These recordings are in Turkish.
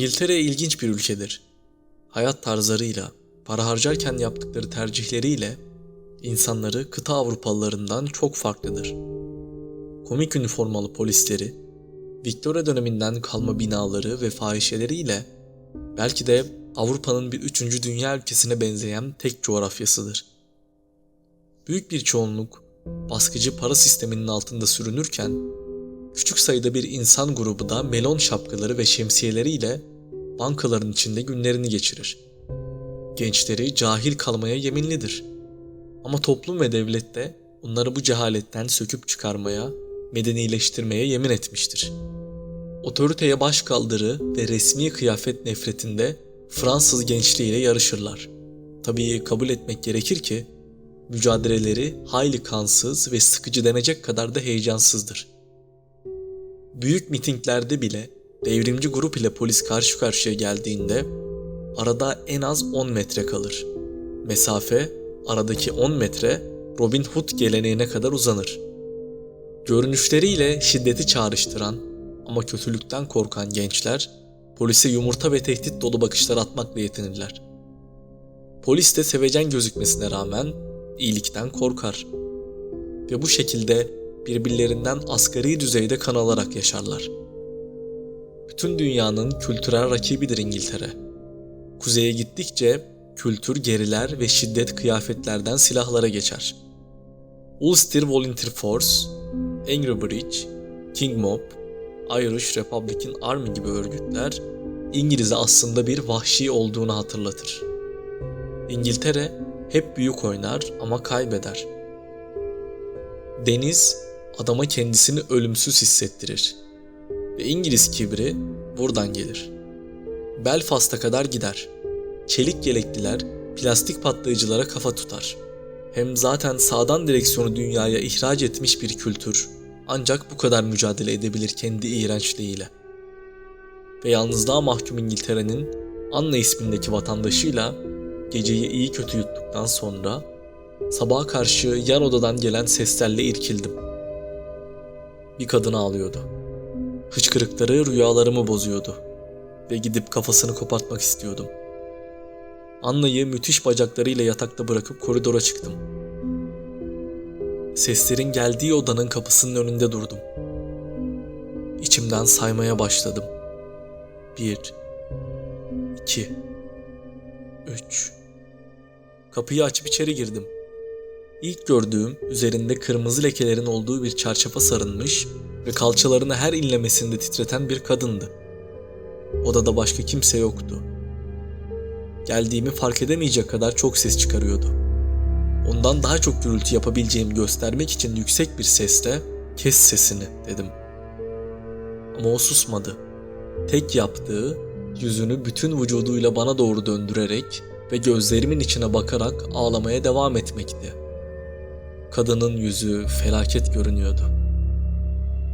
İngiltere ilginç bir ülkedir. Hayat tarzlarıyla, para harcarken yaptıkları tercihleriyle insanları kıta Avrupalılarından çok farklıdır. Komik üniformalı polisleri, Victoria döneminden kalma binaları ve fahişeleriyle belki de Avrupa'nın bir üçüncü dünya ülkesine benzeyen tek coğrafyasıdır. Büyük bir çoğunluk baskıcı para sisteminin altında sürünürken küçük sayıda bir insan grubu da melon şapkaları ve şemsiyeleriyle bankaların içinde günlerini geçirir. Gençleri cahil kalmaya yeminlidir. Ama toplum ve devlet de onları bu cehaletten söküp çıkarmaya, medenileştirmeye yemin etmiştir. Otoriteye baş kaldırı ve resmi kıyafet nefretinde Fransız gençliğiyle yarışırlar. Tabii kabul etmek gerekir ki mücadeleleri hayli kansız ve sıkıcı denecek kadar da heyecansızdır. Büyük mitinglerde bile devrimci grup ile polis karşı karşıya geldiğinde arada en az 10 metre kalır. Mesafe aradaki 10 metre Robin Hood geleneğine kadar uzanır. Görünüşleriyle şiddeti çağrıştıran ama kötülükten korkan gençler polise yumurta ve tehdit dolu bakışlar atmakla yetinirler. Polis de sevecen gözükmesine rağmen iyilikten korkar. Ve bu şekilde birbirlerinden asgari düzeyde kan alarak yaşarlar. Bütün dünyanın kültürel rakibidir İngiltere. Kuzeye gittikçe kültür geriler ve şiddet kıyafetlerden silahlara geçer. Ulster Volunteer Force, Angry Bridge, King Mob, Irish Republican Army gibi örgütler İngiliz'e aslında bir vahşi olduğunu hatırlatır. İngiltere hep büyük oynar ama kaybeder. Deniz adama kendisini ölümsüz hissettirir. Ve İngiliz kibri buradan gelir. Belfast'a kadar gider. Çelik yelekliler plastik patlayıcılara kafa tutar. Hem zaten sağdan direksiyonu dünyaya ihraç etmiş bir kültür ancak bu kadar mücadele edebilir kendi iğrençliğiyle. Ve yalnızlığa mahkum İngiltere'nin Anna ismindeki vatandaşıyla geceyi iyi kötü yuttuktan sonra sabaha karşı yan odadan gelen seslerle irkildim. Bir kadın ağlıyordu. Hıçkırıkları rüyalarımı bozuyordu ve gidip kafasını kopartmak istiyordum. Anna'yı müthiş bacaklarıyla yatakta bırakıp koridora çıktım. Seslerin geldiği odanın kapısının önünde durdum. İçimden saymaya başladım. Bir, iki, üç. Kapıyı açıp içeri girdim. İlk gördüğüm üzerinde kırmızı lekelerin olduğu bir çarşafa sarılmış ve kalçalarını her inlemesinde titreten bir kadındı. Odada başka kimse yoktu. Geldiğimi fark edemeyecek kadar çok ses çıkarıyordu. Ondan daha çok gürültü yapabileceğimi göstermek için yüksek bir sesle "Kes sesini." dedim. Ama o susmadı. Tek yaptığı yüzünü bütün vücuduyla bana doğru döndürerek ve gözlerimin içine bakarak ağlamaya devam etmekti. Kadının yüzü felaket görünüyordu.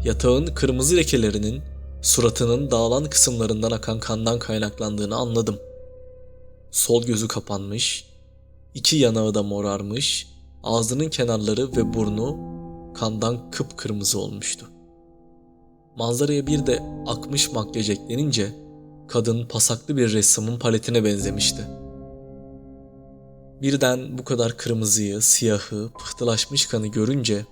Yatağın kırmızı lekelerinin suratının dağılan kısımlarından akan kandan kaynaklandığını anladım. Sol gözü kapanmış, iki yanağı da morarmış, ağzının kenarları ve burnu kandan kıpkırmızı olmuştu. Manzaraya bir de akmış makyaj eklenince kadın pasaklı bir ressamın paletine benzemişti. Birden bu kadar kırmızıyı, siyahı, pıhtılaşmış kanı görünce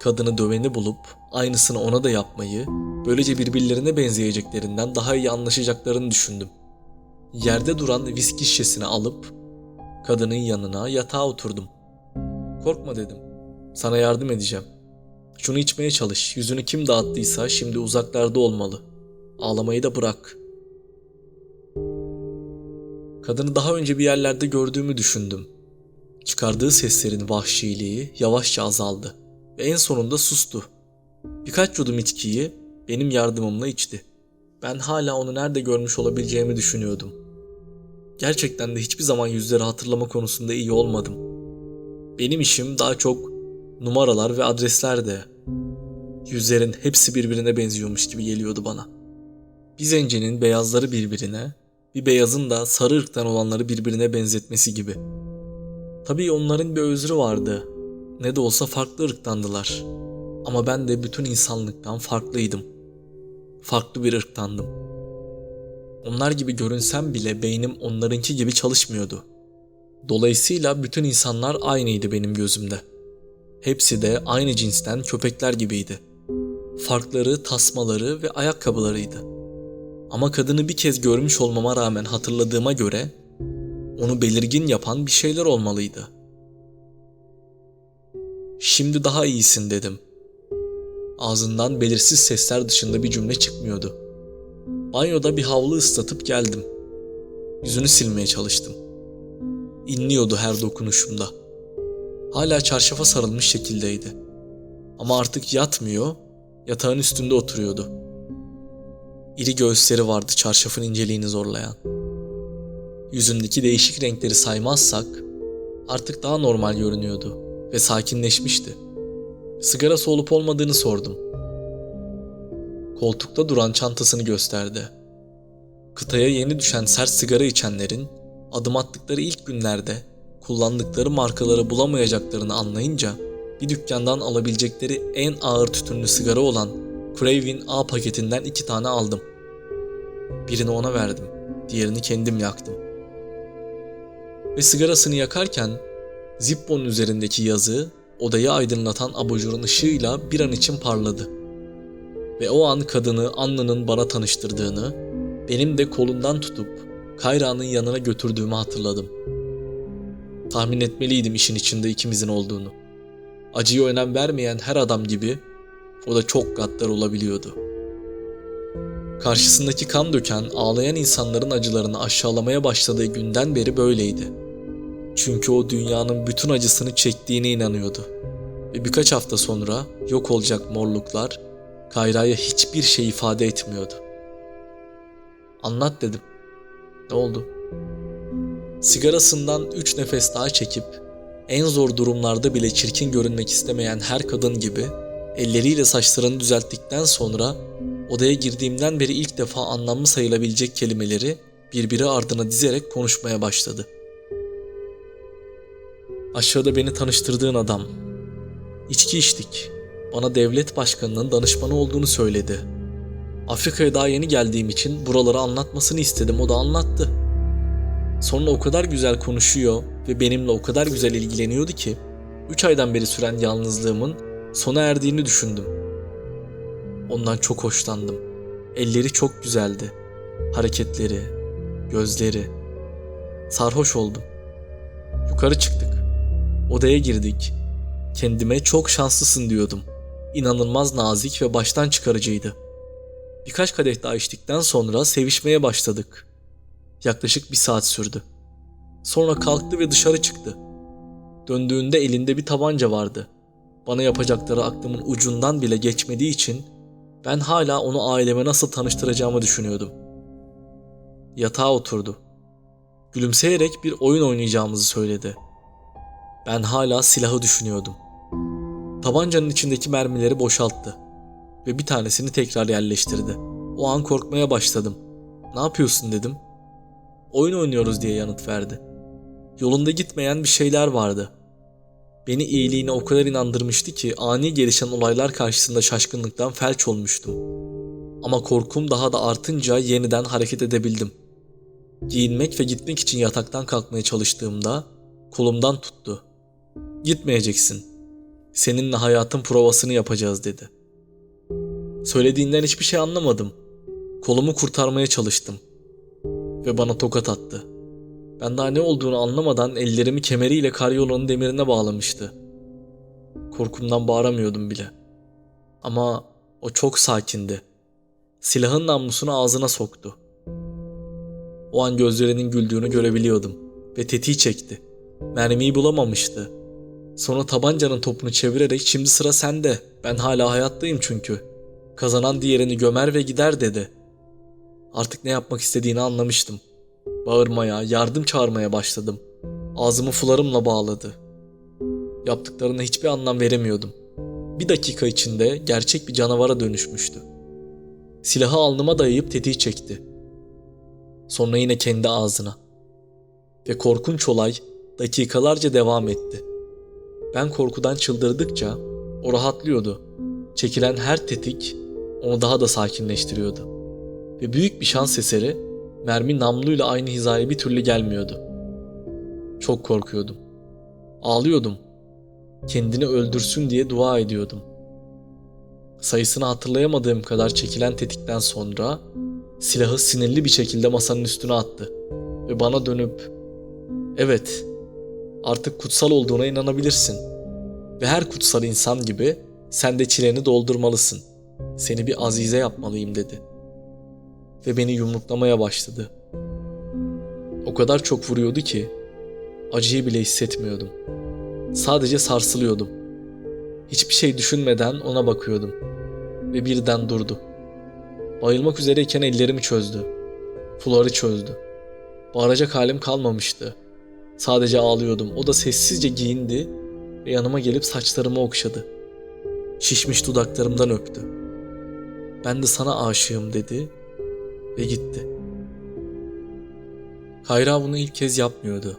kadını döveni bulup aynısını ona da yapmayı, böylece birbirlerine benzeyeceklerinden daha iyi anlaşacaklarını düşündüm. Yerde duran viski şişesini alıp kadının yanına yatağa oturdum. Korkma dedim. Sana yardım edeceğim. Şunu içmeye çalış. Yüzünü kim dağıttıysa şimdi uzaklarda olmalı. Ağlamayı da bırak. Kadını daha önce bir yerlerde gördüğümü düşündüm. Çıkardığı seslerin vahşiliği yavaşça azaldı ve en sonunda sustu. Birkaç yudum içkiyi benim yardımımla içti. Ben hala onu nerede görmüş olabileceğimi düşünüyordum. Gerçekten de hiçbir zaman yüzleri hatırlama konusunda iyi olmadım. Benim işim daha çok numaralar ve adreslerdi. Yüzlerin hepsi birbirine benziyormuş gibi geliyordu bana. Bir zencinin beyazları birbirine, bir beyazın da sarı ırktan olanları birbirine benzetmesi gibi. Tabii onların bir özrü vardı. Ne de olsa farklı ırktandılar. Ama ben de bütün insanlıktan farklıydım. Farklı bir ırktandım. Onlar gibi görünsem bile beynim onlarınki gibi çalışmıyordu. Dolayısıyla bütün insanlar aynıydı benim gözümde. Hepsi de aynı cinsten köpekler gibiydi. Farkları tasmaları ve ayakkabılarıydı. Ama kadını bir kez görmüş olmama rağmen hatırladığıma göre onu belirgin yapan bir şeyler olmalıydı. Şimdi daha iyisin dedim. Ağzından belirsiz sesler dışında bir cümle çıkmıyordu. Banyoda bir havlu ıslatıp geldim. Yüzünü silmeye çalıştım. İnliyordu her dokunuşumda. Hala çarşafa sarılmış şekildeydi. Ama artık yatmıyor, yatağın üstünde oturuyordu. İri göğüsleri vardı çarşafın inceliğini zorlayan. Yüzündeki değişik renkleri saymazsak artık daha normal görünüyordu ve sakinleşmişti. Sigarası olup olmadığını sordum. Koltukta duran çantasını gösterdi. Kıtaya yeni düşen sert sigara içenlerin adım attıkları ilk günlerde kullandıkları markaları bulamayacaklarını anlayınca bir dükkandan alabilecekleri en ağır tütünlü sigara olan Craven A paketinden iki tane aldım. Birini ona verdim, diğerini kendim yaktım. Ve sigarasını yakarken Zippo'nun üzerindeki yazı odayı aydınlatan abajurun ışığıyla bir an için parladı. Ve o an kadını Anna'nın bana tanıştırdığını, benim de kolundan tutup Kayra'nın yanına götürdüğümü hatırladım. Tahmin etmeliydim işin içinde ikimizin olduğunu. Acıya önem vermeyen her adam gibi o da çok gaddar olabiliyordu. Karşısındaki kan döken, ağlayan insanların acılarını aşağılamaya başladığı günden beri böyleydi. Çünkü o dünyanın bütün acısını çektiğine inanıyordu. Ve birkaç hafta sonra yok olacak morluklar Kayra'ya hiçbir şey ifade etmiyordu. Anlat dedim. Ne oldu? Sigarasından üç nefes daha çekip en zor durumlarda bile çirkin görünmek istemeyen her kadın gibi elleriyle saçlarını düzelttikten sonra odaya girdiğimden beri ilk defa anlamlı sayılabilecek kelimeleri birbiri ardına dizerek konuşmaya başladı. Aşağıda beni tanıştırdığın adam. İçki içtik. Bana devlet başkanının danışmanı olduğunu söyledi. Afrika'ya daha yeni geldiğim için buraları anlatmasını istedim. O da anlattı. Sonra o kadar güzel konuşuyor ve benimle o kadar güzel ilgileniyordu ki 3 aydan beri süren yalnızlığımın sona erdiğini düşündüm. Ondan çok hoşlandım. Elleri çok güzeldi. Hareketleri, gözleri. Sarhoş oldum. Yukarı çıktık. Odaya girdik. Kendime çok şanslısın diyordum. İnanılmaz nazik ve baştan çıkarıcıydı. Birkaç kadeh daha içtikten sonra sevişmeye başladık. Yaklaşık bir saat sürdü. Sonra kalktı ve dışarı çıktı. Döndüğünde elinde bir tabanca vardı. Bana yapacakları aklımın ucundan bile geçmediği için ben hala onu aileme nasıl tanıştıracağımı düşünüyordum. Yatağa oturdu. Gülümseyerek bir oyun oynayacağımızı söyledi. Ben hala silahı düşünüyordum. Tabancanın içindeki mermileri boşalttı ve bir tanesini tekrar yerleştirdi. O an korkmaya başladım. Ne yapıyorsun dedim. Oyun oynuyoruz diye yanıt verdi. Yolunda gitmeyen bir şeyler vardı. Beni iyiliğine o kadar inandırmıştı ki ani gelişen olaylar karşısında şaşkınlıktan felç olmuştum. Ama korkum daha da artınca yeniden hareket edebildim. Giyinmek ve gitmek için yataktan kalkmaya çalıştığımda kolumdan tuttu. Gitmeyeceksin. Seninle hayatın provasını yapacağız dedi. Söylediğinden hiçbir şey anlamadım. Kolumu kurtarmaya çalıştım. Ve bana tokat attı. Ben daha ne olduğunu anlamadan ellerimi kemeriyle karyolanın demirine bağlamıştı. Korkumdan bağıramıyordum bile. Ama o çok sakindi. Silahın namlusunu ağzına soktu. O an gözlerinin güldüğünü görebiliyordum ve tetiği çekti. Mermiyi bulamamıştı. Sonra tabancanın topunu çevirerek şimdi sıra sende. Ben hala hayattayım çünkü. Kazanan diğerini gömer ve gider dedi. Artık ne yapmak istediğini anlamıştım. Bağırmaya, yardım çağırmaya başladım. Ağzımı fularımla bağladı. Yaptıklarına hiçbir anlam veremiyordum. Bir dakika içinde gerçek bir canavara dönüşmüştü. Silahı alnıma dayayıp tetiği çekti. Sonra yine kendi ağzına. Ve korkunç olay dakikalarca devam etti. Ben korkudan çıldırdıkça o rahatlıyordu. Çekilen her tetik onu daha da sakinleştiriyordu. Ve büyük bir şans eseri mermi namluyla aynı hizaya bir türlü gelmiyordu. Çok korkuyordum. Ağlıyordum. Kendini öldürsün diye dua ediyordum. Sayısını hatırlayamadığım kadar çekilen tetikten sonra silahı sinirli bir şekilde masanın üstüne attı ve bana dönüp "Evet, artık kutsal olduğuna inanabilirsin ve her kutsal insan gibi sen de çileni doldurmalısın. Seni bir azize yapmalıyım." dedi. Ve beni yumruklamaya başladı. O kadar çok vuruyordu ki acıyı bile hissetmiyordum. Sadece sarsılıyordum. Hiçbir şey düşünmeden ona bakıyordum. Ve birden durdu. Bayılmak üzereyken ellerimi çözdü. Fuları çözdü. Bağıracak halim kalmamıştı. Sadece ağlıyordum. O da sessizce giyindi ve yanıma gelip saçlarımı okşadı. Şişmiş dudaklarımdan öptü. Ben de sana aşığım dedi ve gitti. Kayra bunu ilk kez yapmıyordu.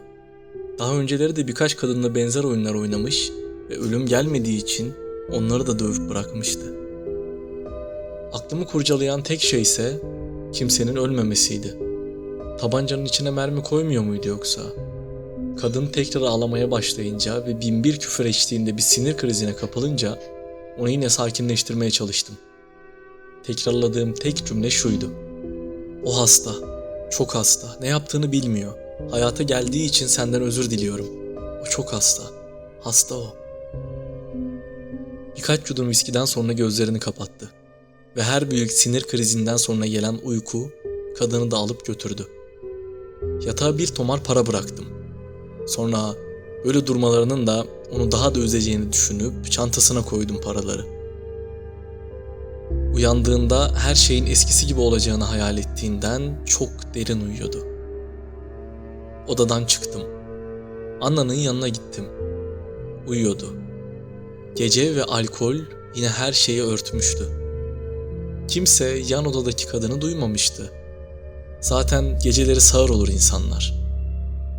Daha önceleri de birkaç kadınla benzer oyunlar oynamış ve ölüm gelmediği için onları da dövüp bırakmıştı. Aklımı kurcalayan tek şey ise kimsenin ölmemesiydi. Tabancanın içine mermi koymuyor muydu yoksa? Kadın tekrar ağlamaya başlayınca ve binbir küfür eşliğinde bir sinir krizine kapılınca onu yine sakinleştirmeye çalıştım. Tekrarladığım tek cümle şuydu. O hasta, çok hasta, ne yaptığını bilmiyor. Hayata geldiği için senden özür diliyorum. O çok hasta, hasta o. Birkaç yudum viskiden sonra gözlerini kapattı. Ve her büyük sinir krizinden sonra gelen uyku kadını da alıp götürdü. Yatağa bir tomar para bıraktım. Sonra böyle durmalarının da onu daha da üzeceğini düşünüp çantasına koydum paraları. Uyandığında her şeyin eskisi gibi olacağını hayal ettiğinden çok derin uyuyordu. Odadan çıktım. Anna'nın yanına gittim. Uyuyordu. Gece ve alkol yine her şeyi örtmüştü. Kimse yan odadaki kadını duymamıştı. Zaten geceleri sağır olur insanlar.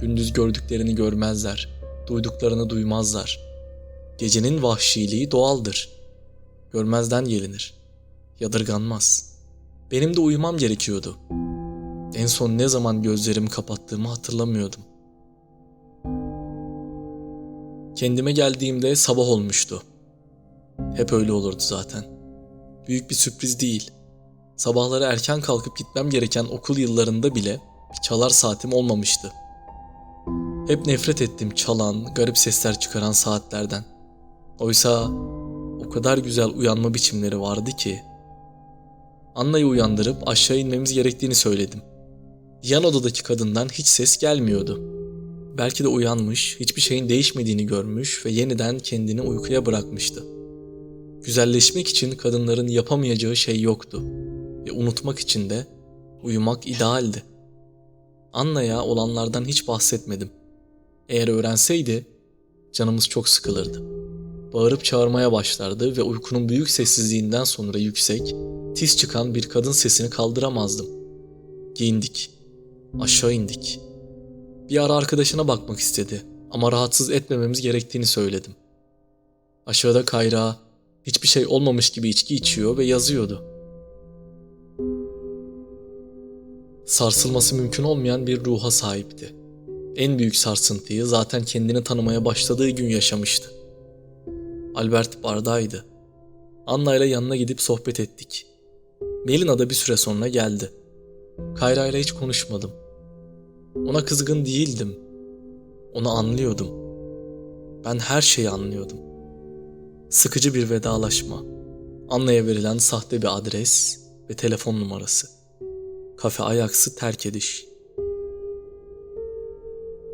Gündüz gördüklerini görmezler, duyduklarını duymazlar. Gecenin vahşiliği doğaldır. Görmezden gelinir. Yadırganmaz. Benim de uyumam gerekiyordu. En son ne zaman gözlerimi kapattığımı hatırlamıyordum. Kendime geldiğimde sabah olmuştu. Hep öyle olurdu zaten. Büyük bir sürpriz değil. Sabahları erken kalkıp gitmem gereken okul yıllarında bile bir çalar saatim olmamıştı. Hep nefret ettim çalan, garip sesler çıkaran saatlerden. Oysa o kadar güzel uyanma biçimleri vardı ki. Anna'yı uyandırıp aşağı inmemiz gerektiğini söyledim. Yan odadaki kadından hiç ses gelmiyordu. Belki de uyanmış, hiçbir şeyin değişmediğini görmüş ve yeniden kendini uykuya bırakmıştı. Güzelleşmek için kadınların yapamayacağı şey yoktu ve unutmak için de uyumak idealdi. Anna'ya olanlardan hiç bahsetmedim. Eğer öğrenseydi canımız çok sıkılırdı. Bağırıp çağırmaya başlardı ve uykunun büyük sessizliğinden sonra yüksek, tiz çıkan bir kadın sesini kaldıramazdım. Giyindik. Aşağı indik. Bir ara arkadaşına bakmak istedi ama rahatsız etmememiz gerektiğini söyledim. Aşağıda Kayra hiçbir şey olmamış gibi içki içiyor ve yazıyordu. Sarsılması mümkün olmayan bir ruha sahipti. En büyük sarsıntıyı zaten kendini tanımaya başladığı gün yaşamıştı. Albert bardaydı. Anna ile yanına gidip sohbet ettik. Melina da bir süre sonra geldi. Kayra ile hiç konuşmadım. Ona kızgın değildim. Onu anlıyordum. Ben her şeyi anlıyordum. Sıkıcı bir vedalaşma. Anna'ya verilen sahte bir adres ve telefon numarası. Kafe ayaksı terk ediş.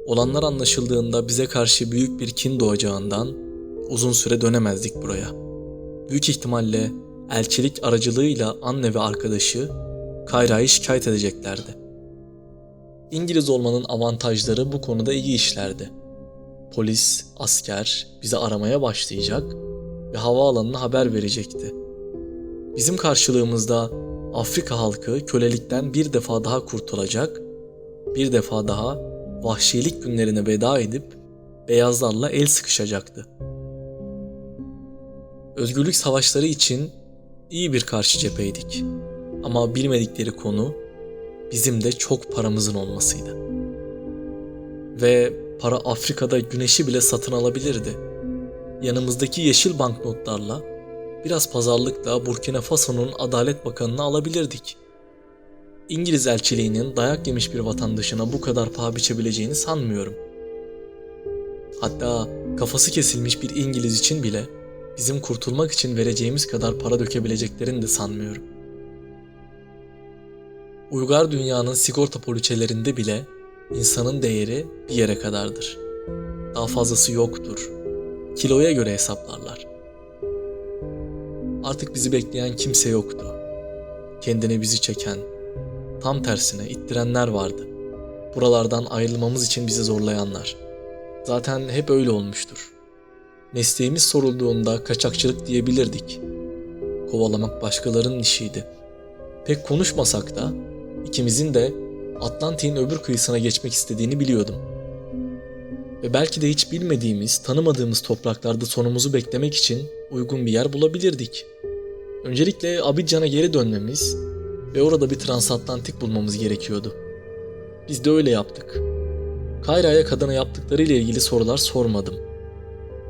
Olanlar anlaşıldığında bize karşı büyük bir kin doğacağından uzun süre dönemezdik buraya. Büyük ihtimalle elçilik aracılığıyla anne ve arkadaşı Kayra'yı şikayet edeceklerdi. İngiliz olmanın avantajları bu konuda iyi işlerdi. Polis, asker bizi aramaya başlayacak ve havaalanına haber verecekti. Bizim karşılığımızda Afrika halkı kölelikten bir defa daha kurtulacak, bir defa daha vahşilik günlerine veda edip beyazlarla el sıkışacaktı. Özgürlük savaşları için iyi bir karşı cepheydik. Ama bilmedikleri konu bizim de çok paramızın olmasıydı. Ve para Afrika'da güneşi bile satın alabilirdi. Yanımızdaki yeşil banknotlarla biraz pazarlıkla Burkina Faso'nun Adalet Bakanı'nı alabilirdik. İngiliz elçiliğinin dayak yemiş bir vatandaşına bu kadar paha biçebileceğini sanmıyorum. Hatta kafası kesilmiş bir İngiliz için bile bizim kurtulmak için vereceğimiz kadar para dökebileceklerini de sanmıyorum. Uygar dünyanın sigorta poliçelerinde bile insanın değeri bir yere kadardır. Daha fazlası yoktur. Kiloya göre hesaplarlar. Artık bizi bekleyen kimse yoktu. Kendine bizi çeken, tam tersine ittirenler vardı. Buralardan ayrılmamız için bizi zorlayanlar. Zaten hep öyle olmuştur. Mesleğimiz sorulduğunda kaçakçılık diyebilirdik. Kovalamak başkalarının işiydi. Pek konuşmasak da ikimizin de Atlantik'in öbür kıyısına geçmek istediğini biliyordum. Ve belki de hiç bilmediğimiz, tanımadığımız topraklarda sonumuzu beklemek için uygun bir yer bulabilirdik. Öncelikle Abidjan'a geri dönmemiz ve orada bir transatlantik bulmamız gerekiyordu. Biz de öyle yaptık. Kayra'ya kadına yaptıkları ile ilgili sorular sormadım.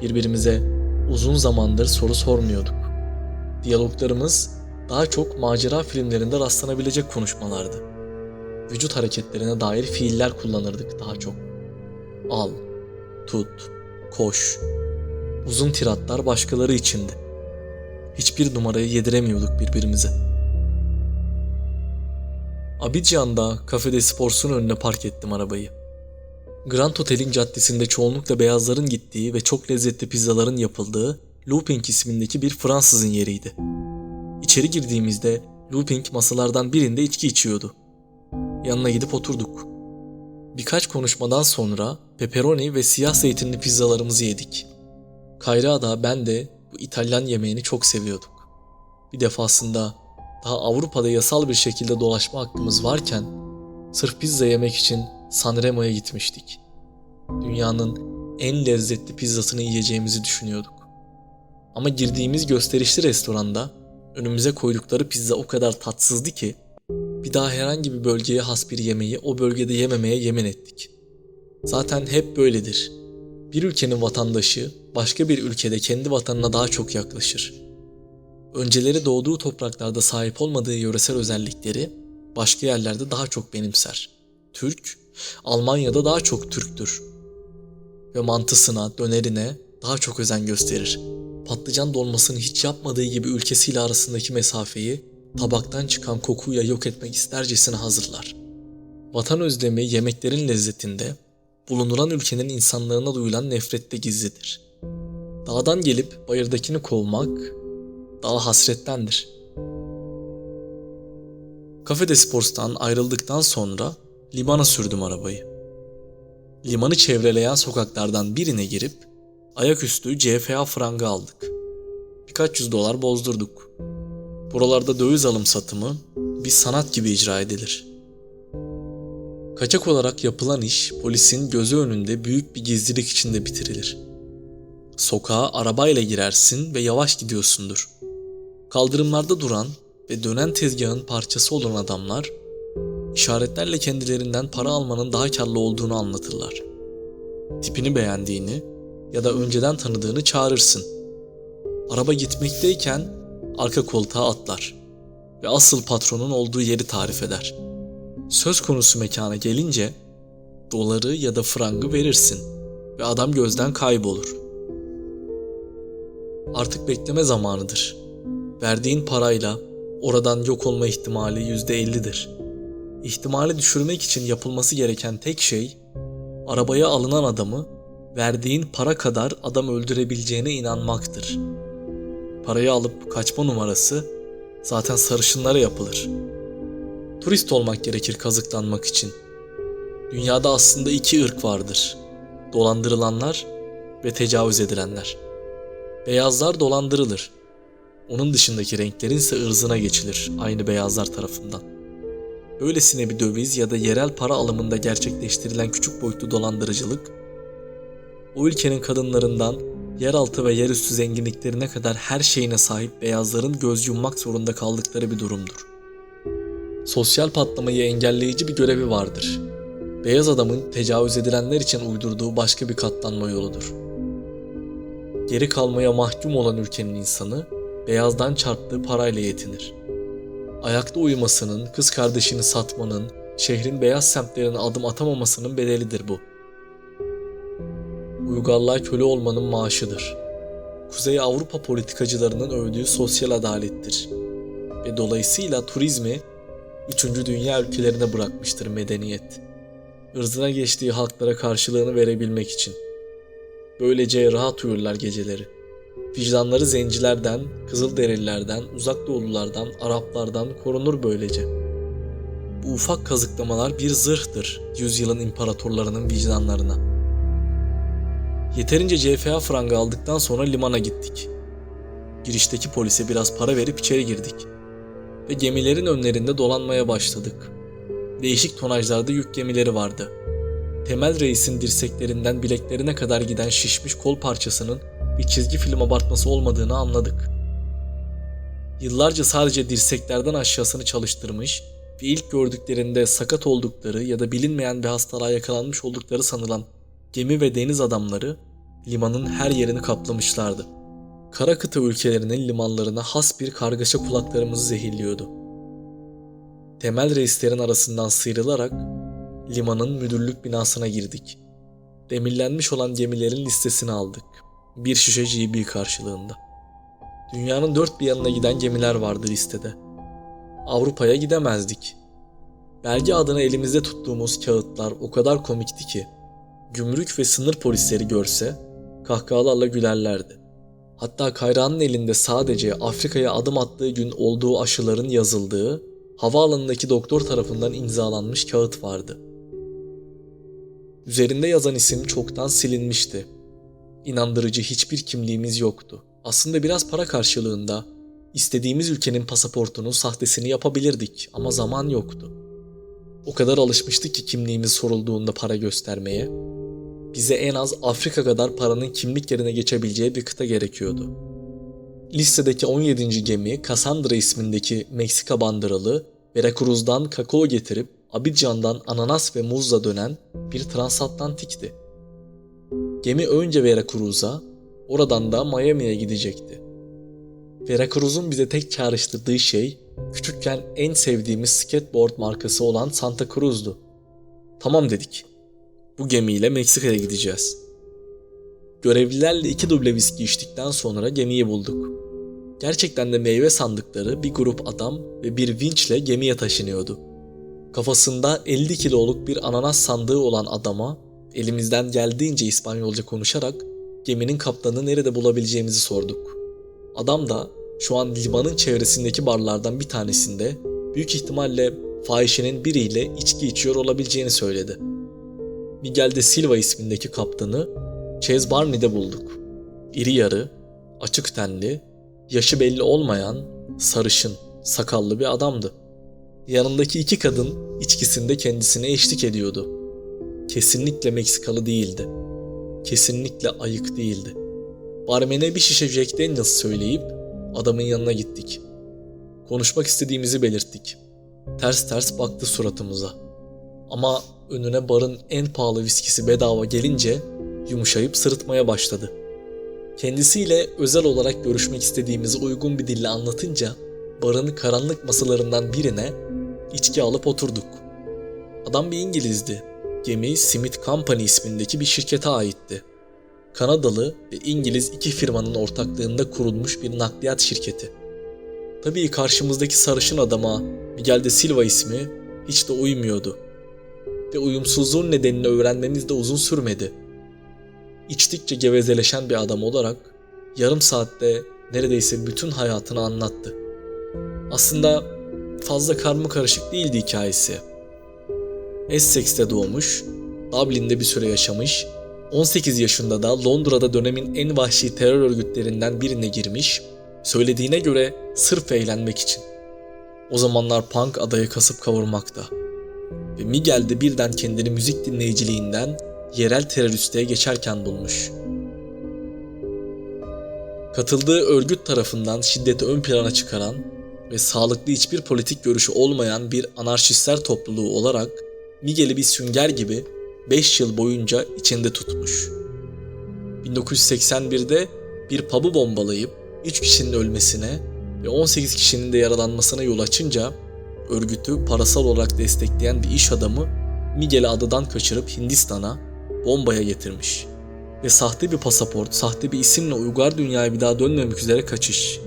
Birbirimize uzun zamandır soru sormuyorduk. Diyaloglarımız daha çok macera filmlerinde rastlanabilecek konuşmalardı. Vücut hareketlerine dair fiiller kullanırdık daha çok. Al, tut, koş. Uzun tiratlar başkaları içindi. Hiçbir numarayı yediremiyorduk birbirimize. Abidjan'da kafede Sports'un önüne park ettim arabayı. Grand Hotel'in caddesinde çoğunlukla beyazların gittiği ve çok lezzetli pizzaların yapıldığı Looping ismindeki bir Fransızın yeriydi. İçeri girdiğimizde Looping masalardan birinde içki içiyordu. Yanına gidip oturduk. Birkaç konuşmadan sonra pepperoni ve siyah zeytinli pizzalarımızı yedik. Kayra da ben de bu İtalyan yemeğini çok seviyorduk. Bir defasında daha Avrupa'da yasal bir şekilde dolaşma hakkımız varken sırf pizza yemek için Sanremo'ya gitmiştik. Dünyanın en lezzetli pizzasını yiyeceğimizi düşünüyorduk. Ama girdiğimiz gösterişli restoranda önümüze koydukları pizza o kadar tatsızdı ki bir daha herhangi bir bölgeye has bir yemeği o bölgede yememeye yemin ettik. Zaten hep böyledir. Bir ülkenin vatandaşı başka bir ülkede kendi vatanına daha çok yaklaşır. Önceleri doğduğu topraklarda sahip olmadığı yöresel özellikleri başka yerlerde daha çok benimser. Türk, Almanya'da daha çok Türktür. Ve mantısına, dönerine daha çok özen gösterir. Patlıcan dolmasını hiç yapmadığı gibi ülkesiyle arasındaki mesafeyi tabaktan çıkan kokuyla yok etmek istercesine hazırlar. Vatan özlemi yemeklerin lezzetinde, bulunulan ülkenin insanlarına duyulan nefrette gizlidir. Dağdan gelip bayırdakini kovmak, daha hasrettendir. Kafede Sports'tan ayrıldıktan sonra limana sürdüm arabayı. Limanı çevreleyen sokaklardan birine girip ayaküstü CFA frangı aldık. Birkaç yüz dolar bozdurduk. Buralarda döviz alım satımı bir sanat gibi icra edilir. Kaçak olarak yapılan iş polisin gözü önünde büyük bir gizlilik içinde bitirilir. Sokağa arabayla girersin ve yavaş gidiyorsundur. Kaldırımlarda duran ve dönen tezgahın parçası olan adamlar işaretlerle kendilerinden para almanın daha karlı olduğunu anlatırlar. Tipini beğendiğini ya da önceden tanıdığını çağırırsın. Araba gitmekteyken arka koltuğa atlar ve asıl patronun olduğu yeri tarif eder. Söz konusu mekana gelince doları ya da frangı verirsin ve adam gözden kaybolur. Artık bekleme zamanıdır. Verdiğin parayla oradan yok olma ihtimali yüzde ellidir. İhtimali düşürmek için yapılması gereken tek şey arabaya alınan adamı verdiğin para kadar adam öldürebileceğine inanmaktır. Parayı alıp kaçma numarası zaten sarışınlara yapılır. Turist olmak gerekir kazıklanmak için. Dünyada aslında iki ırk vardır. Dolandırılanlar ve tecavüz edilenler. Beyazlar dolandırılır. Onun dışındaki renklerin ise ırzına geçilir aynı beyazlar tarafından. Böylesine bir döviz ya da yerel para alımında gerçekleştirilen küçük boyutlu dolandırıcılık, o ülkenin kadınlarından yeraltı ve yerüstü zenginliklerine kadar her şeyine sahip beyazların göz yummak zorunda kaldıkları bir durumdur. sosyal patlamayı engelleyici bir görevi vardır. Beyaz adamın tecavüz edilenler için uydurduğu başka bir katlanma yoludur. Geri kalmaya mahkum olan ülkenin insanı beyazdan çarptığı parayla yetinir. Ayakta uyumasının, kız kardeşini satmanın, şehrin beyaz semtlerine adım atamamasının bedelidir bu. Uygarlığa köle olmanın maaşıdır. Kuzey Avrupa politikacılarının övdüğü sosyal adalettir. Ve dolayısıyla turizmi 3. dünya ülkelerine bırakmıştır medeniyet. Irzına geçtiği halklara karşılığını verebilmek için. Böylece rahat uyurlar geceleri. Vicdanları zencilerden, Kızılderililerden, Uzak Doğululardan, Araplardan korunur böylece. Bu ufak kazıklamalar bir zırhtır yüzyılın imparatorlarının vicdanlarına. Yeterince CFA frangı aldıktan sonra limana gittik. Girişteki polise biraz para verip içeri girdik. Ve gemilerin önlerinde dolanmaya başladık. Değişik tonajlarda yük gemileri vardı. Temel Reis'in dirseklerinden bileklerine kadar giden şişmiş kol parçasının bir çizgi film abartması olmadığını anladık. Yıllarca sadece dirseklerden aşağısını çalıştırmış ve ilk gördüklerinde sakat oldukları ya da bilinmeyen bir hastalığa yakalanmış oldukları sanılan gemi ve deniz adamları limanın her yerini kaplamışlardı. Kara kıta ülkelerinin limanlarına has bir kargaşa kulaklarımızı zehirliyordu. Temel reislerin arasından sıyrılarak limanın müdürlük binasına girdik. Demirlenmiş olan gemilerin listesini aldık. Bir şişe GB karşılığında. Dünyanın dört bir yanına giden gemiler vardı listede. Avrupa'ya gidemezdik. Belge adına elimizde tuttuğumuz kağıtlar o kadar komikti ki gümrük ve sınır polisleri görse kahkahalarla gülerlerdi. Hatta Kayra'nın elinde sadece Afrika'ya adım attığı gün olduğu aşıların yazıldığı havaalanındaki doktor tarafından imzalanmış kağıt vardı. Üzerinde yazan isim çoktan silinmişti. İnandırıcı hiçbir kimliğimiz yoktu. Aslında biraz para karşılığında istediğimiz ülkenin pasaportunun sahtesini yapabilirdik ama zaman yoktu. O kadar alışmıştık ki kimliğimiz sorulduğunda para göstermeye. Bize en az Afrika kadar paranın kimlik yerine geçebileceği bir kıta gerekiyordu. Listedeki 17. gemi Cassandra ismindeki Meksika bandıralı Veracruz'dan kakao getirip Abidjan'dan ananas ve muzla dönen bir transatlantikti. Gemi önce Veracruz'a, oradan da Miami'ye gidecekti. Veracruz'un bize tek çağrıştırdığı şey küçükken en sevdiğimiz skateboard markası olan Santa Cruz'du. Tamam dedik. Bu gemiyle Meksika'ya gideceğiz. Görevlilerle iki duble viski içtikten sonra gemiyi bulduk. Gerçekten de meyve sandıkları bir grup adam ve bir vinçle gemiye taşınıyordu. Kafasında 50 kiloluk bir ananas sandığı olan adama elimizden geldiğince İspanyolca konuşarak geminin kaptanını nerede bulabileceğimizi sorduk. Adam da şu an limanın çevresindeki barlardan bir tanesinde büyük ihtimalle fahişenin biriyle içki içiyor olabileceğini söyledi. Miguel de Silva ismindeki kaptanı Chase Barney'de bulduk. İri yarı, açık tenli, yaşı belli olmayan, sarışın, sakallı bir adamdı. Yanındaki iki kadın içkisinde kendisine eşlik ediyordu. Kesinlikle Meksikalı değildi. Kesinlikle ayık değildi. Barmen'e bir şişe Jack Daniels söyleyip adamın yanına gittik. Konuşmak istediğimizi belirttik. Ters ters baktı suratımıza. Ama önüne barın en pahalı viskisi bedava gelince yumuşayıp sırıtmaya başladı. Kendisiyle özel olarak görüşmek istediğimizi uygun bir dille anlatınca barın karanlık masalarından birine içki alıp oturduk. Adam bir İngilizdi. Gemi Smith Company ismindeki bir şirkete aitti. Kanadalı ve İngiliz iki firmanın ortaklığında kurulmuş bir nakliyat şirketi. Tabii karşımızdaki sarışın adama Miguel de Silva ismi hiç de uymuyordu. Ve uyumsuzluğun nedenini öğrenmemiz de uzun sürmedi. İçtikçe gevezeleşen bir adam olarak yarım saatte neredeyse bütün hayatını anlattı. Aslında fazla karma karışık değildi hikayesi. Essex'te doğmuş, Dublin'de bir süre yaşamış, 18 yaşında da Londra'da dönemin en vahşi terör örgütlerinden birine girmiş, söylediğine göre sırf eğlenmek için. O zamanlar punk adayı kasıp kavurmakta. Ve Miguel de birden kendini müzik dinleyiciliğinden yerel teröristliğe geçerken bulmuş. Katıldığı örgüt tarafından şiddeti ön plana çıkaran, ve sağlıklı hiçbir politik görüşü olmayan bir anarşistler topluluğu olarak Miguel'i bir sünger gibi 5 yıl boyunca içinde tutmuş. 1981'de bir pub'u bombalayıp 3 kişinin ölmesine ve 18 kişinin de yaralanmasına yol açınca örgütü parasal olarak destekleyen bir iş adamı Miguel'i adadan kaçırıp Hindistan'a bombaya getirmiş. Ve sahte bir pasaport, sahte bir isimle uygar dünyaya bir daha dönmemek üzere kaçış.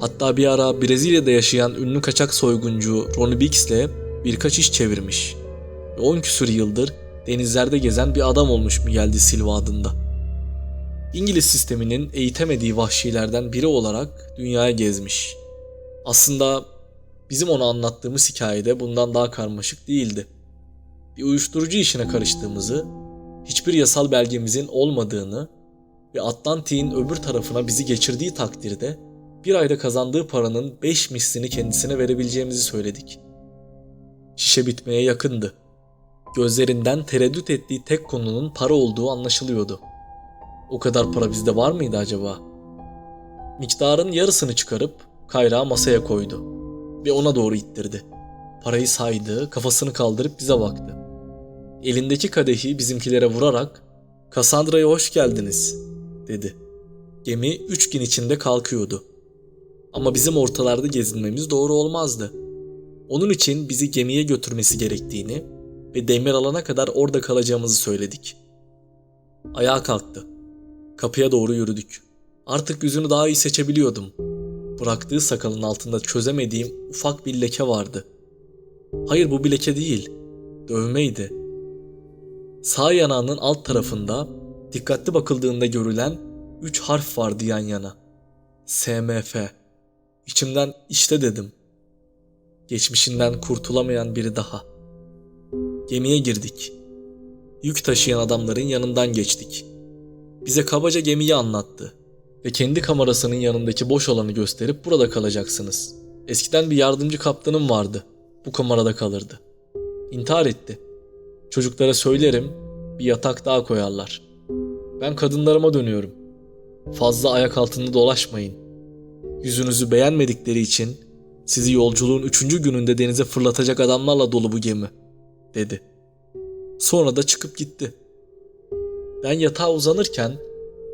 Hatta bir ara Brezilya'da yaşayan ünlü kaçak soyguncu Ronnie Bix'le birkaç iş çevirmiş. Ve 10 küsur yıldır denizlerde gezen bir adam olmuş Miguel de Silva adında. İngiliz sisteminin eğitemediği vahşilerden biri olarak dünyaya gezmiş. Aslında bizim ona anlattığımız hikayede bundan daha karmaşık değildi. Bir uyuşturucu işine karıştığımızı, hiçbir yasal belgemizin olmadığını ve Atlantik'in öbür tarafına bizi geçirdiği takdirde bir ayda kazandığı paranın 5 mislini kendisine verebileceğimizi söyledik. Şişe bitmeye yakındı. Gözlerinden tereddüt ettiği tek konunun para olduğu anlaşılıyordu. O kadar para bizde var mıydı acaba? Miktarın yarısını çıkarıp kayrağı masaya koydu ve ona doğru ittirdi. Parayı saydı, kafasını kaldırıp bize baktı. Elindeki kadehi bizimkilere vurarak "Kassandra'ya hoş geldiniz." dedi. Gemi üç gün içinde kalkıyordu. Ama bizim ortalarda gezinmemiz doğru olmazdı. Onun için bizi gemiye götürmesi gerektiğini ve demir alana kadar orada kalacağımızı söyledik. Ayağa kalktı. Kapıya doğru yürüdük. Artık yüzünü daha iyi seçebiliyordum. Bıraktığı sakalın altında çözemediğim ufak bir leke vardı. Hayır bu bir leke değil. Dövmeydi. Sağ yanağının alt tarafında dikkatli bakıldığında görülen üç harf vardı yan yana. SMF. İçimden işte dedim. Geçmişinden kurtulamayan biri daha. Gemiye girdik. Yük taşıyan adamların yanından geçtik. Bize kabaca gemiyi anlattı ve kendi kamerasının yanındaki boş alanı gösterip burada kalacaksınız. Eskiden bir yardımcı kaptanım vardı. Bu kamerada kalırdı. İntihar etti. Çocuklara söylerim, bir yatak daha koyarlar. Ben kadınlarıma dönüyorum. Fazla ayak altında dolaşmayın. Yüzünüzü beğenmedikleri için sizi yolculuğun üçüncü gününde denize fırlatacak adamlarla dolu bu gemi, dedi. Sonra da çıkıp gitti. Ben yatağa uzanırken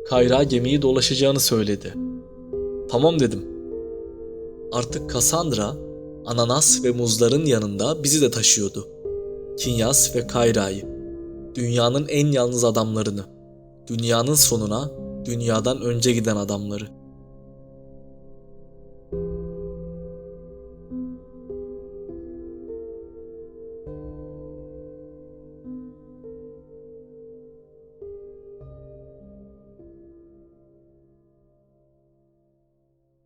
Kayra gemiyi dolaşacağını söyledi. Tamam dedim. Artık Cassandra, ananas ve muzların yanında bizi de taşıyordu. Kinyas ve Kayra'yı. Dünyanın en yalnız adamlarını. Dünyanın sonuna, dünyadan önce giden adamları.